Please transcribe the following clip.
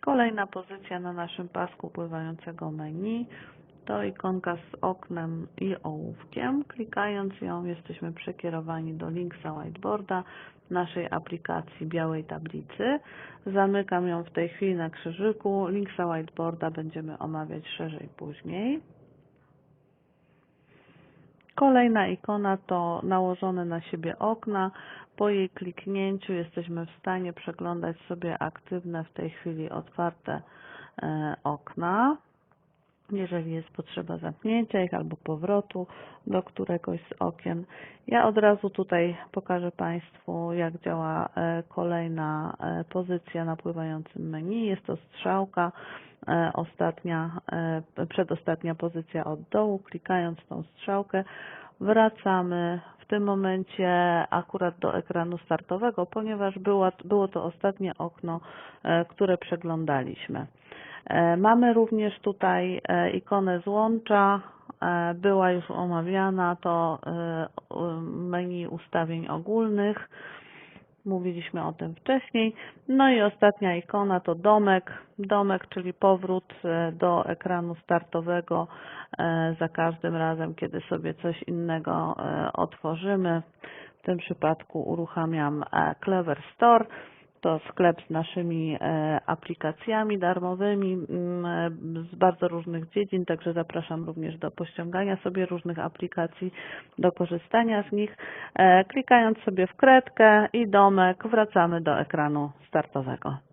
Kolejna pozycja na naszym pasku pływającego menu to ikonka z oknem i ołówkiem. Klikając ją jesteśmy przekierowani do linksa whiteboarda naszej aplikacji białej tablicy. Zamykam ją w tej chwili na krzyżyku. Linksa whiteboarda będziemy omawiać szerzej później. Kolejna ikona to nałożone na siebie okna. Po jej kliknięciu jesteśmy w stanie przeglądać sobie aktywne w tej chwili otwarte e, okna. Jeżeli jest potrzeba zamknięcia ich albo powrotu do któregoś z okien. Ja od razu tutaj pokażę Państwu, jak działa e, kolejna e, pozycja na pływającym menu. Jest to strzałka, e, ostatnia, przedostatnia pozycja od dołu. Klikając tą strzałkę wracamy tym momencie akurat do ekranu startowego, ponieważ było, było to ostatnie okno, e, które przeglądaliśmy. E, Mamy również tutaj e, ikonę złącza, była już omawiana, to menu ustawień ogólnych. Mówiliśmy o tym wcześniej. No i ostatnia ikona to domek. Domek, czyli powrót e, do ekranu startowego e, za każdym razem, kiedy sobie coś innego e, otworzymy. W tym przypadku uruchamiam Clever Store. To sklep z naszymi e, aplikacjami darmowymi mm, z bardzo różnych dziedzin, także zapraszam również do pościągania sobie różnych aplikacji, do korzystania z nich. E, Klikając sobie w kredkę i domek wracamy do ekranu startowego.